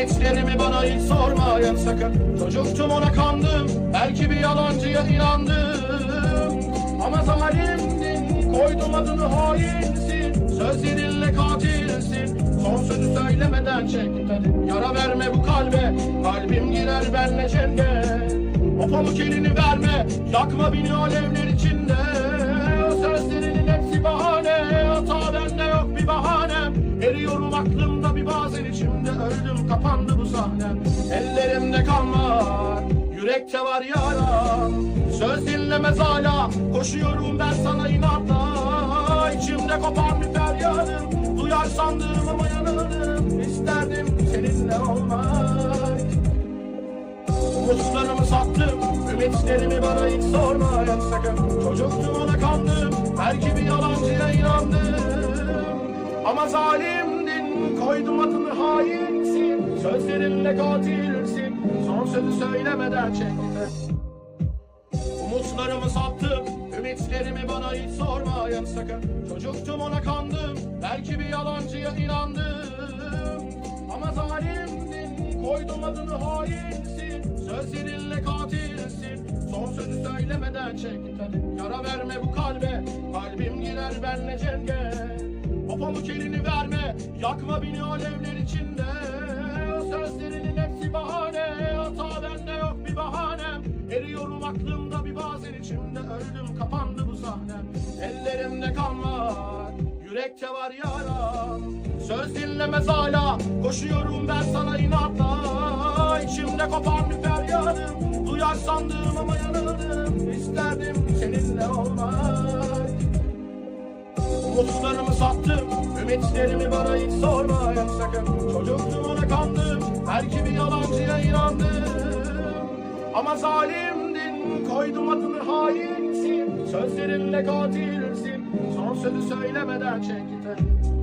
Ümitlerimi bana hiç sormayın sakın. Çocuktum ona kandım Belki bir yalancıya inandım. Ama zalimdin Koydum adını hainsin. Sözlerinle katilsin. Son sözü söylemeden çek tadı. Yara verme bu kalbe Kalbim girer benle cennet O pamuk elini verme Yakma beni alevler içinde. O sözlerinin hepsi bahane Hata bende yok bir bahanem. Eriyorum aklımda bazen içimde Öldüm kapandı bu sahnem. Ellerimde kan var Yürekte var yaram. Söz dinlemez hala Koşuyorum ben sana inatla. İçimde kopan bir feryadım Duyar sandığım ama yanıldım İsterdim seninle olmak. Umutlarımı sattım Ümitlerimi bana hiç sormayın sakın Çocuktum ona kandım Belki bir yalancıya inandım. Ama zalimdin Koydum adını hainsin Sözlerinle katilsin. Son sözü söylemeden çekti Umutlarımı sattım Ümitlerimi bana hiç sormayın sakın. Çocuktum ona kandım Belki bir yalancıya inandım. Ama zalimdin Koydum adını hainsin Sözlerinle katilsin. Son sözü söylemeden çek tadı Yara verme bu kalbe Kalbim girer benle cennet O pamuk elini verme. Yakma beni alevler içinde. Sözlerinin hepsi bahane. Hata bende yok bir bahanem Eriyorum aklımda bir bazen içimde. Öldüm kapandı bu sahnem Ellerimde kan var Yürekte var yaram. Söz dinlemez hala Koşuyorum ben sana inatla. İçimde kopan bir feryadım Duyar sandığım ama yanıldım İsterdim seninle olmak. Umutlarımı sattım Ümitlerimi bana hiç sormayın sakın. Çocuktum ona kandım Belki bir yalancıya inandım. Ama zalimdin Koydum adını hainsin. Sözlerinle katilsin Son sözü söylemeden çek gidelim